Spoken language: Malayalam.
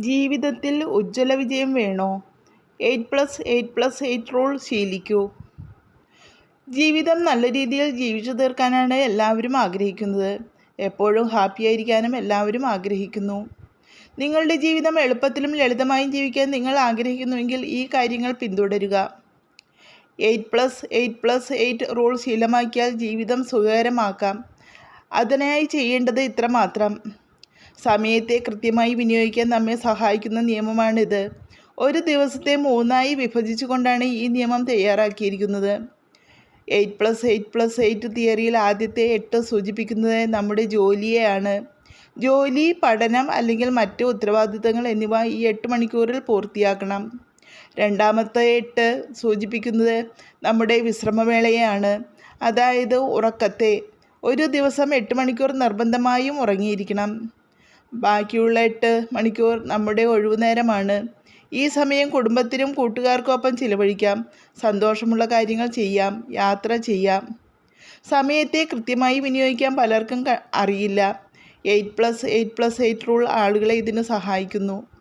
ജീവിതത്തിൽ ഉജ്ജ്വല വിജയം വേണോ? Eight plus eight plus eight rule ശീലിക്കൂ. ജീവിതം നല്ല രീതിയിൽ ജീവിച്ചു തീർക്കാനാണ് എല്ലാവരും ആഗ്രഹിക്കുന്നത്. എപ്പോഴും ഹാപ്പി ഹാപ്പിയായിരിക്കാനും എല്ലാവരും ആഗ്രഹിക്കുന്നു. നിങ്ങളുടെ ജീവിതം എളുപ്പത്തിലും ലളിതമായും ജീവിക്കാൻ നിങ്ങൾ ആഗ്രഹിക്കുന്നുവെങ്കിൽ ഈ കാര്യങ്ങൾ പിന്തുടരുക. Eight plus eight plus eight rule ശീലമാക്കിയാൽ ജീവിതം സുഖകരമാക്കാം. അതിനായി ചെയ്യേണ്ടത് ഇത്രമാത്രം. സമയത്തെ കൃത്യമായി വിനിയോഗിക്കാൻ നമ്മെ സഹായിക്കുന്ന നിയമമാണിത്. ഒരു ദിവസത്തെ മൂന്നായി വിഭജിച്ചുകൊണ്ടാണ് ഈ നിയമം തയ്യാറാക്കിയിരിക്കുന്നത്. Eight plus eight plus eight തിയറിയിൽ ആദ്യത്തെ എട്ട് സൂചിപ്പിക്കുന്നത് നമ്മുടെ ജോലിയെയാണ്. ജോലി പഠനം അല്ലെങ്കിൽ മറ്റ് ഉത്തരവാദിത്തങ്ങൾ എന്നിവ ഈ എട്ട് മണിക്കൂറിൽ പൂർത്തിയാക്കണം. രണ്ടാമത്തെ എട്ട് സൂചിപ്പിക്കുന്നത് നമ്മുടെ വിശ്രമവേളയാണ്. അതായത് ഉറക്കത്തെ. ഒരു ദിവസം എട്ട് മണിക്കൂർ നിർബന്ധമായും ഉറങ്ങിയിരിക്കണം. ബാക്കിയുള്ള എട്ട് മണിക്കൂർ നമ്മുടെ ഒഴിവു നേരമാണ്. ഈ സമയം കുടുംബത്തിനും കൂട്ടുകാർക്കൊപ്പം ചിലവഴിക്കാം. സന്തോഷമുള്ള കാര്യങ്ങൾ ചെയ്യാം. യാത്ര ചെയ്യാം. സമയത്തെ കൃത്യമായി വിനിയോഗിക്കാൻ പലർക്കും അറിയില്ല. Eight plus eight plus eight rule ആളുകളെ ഇതിന് സഹായിക്കുന്നു.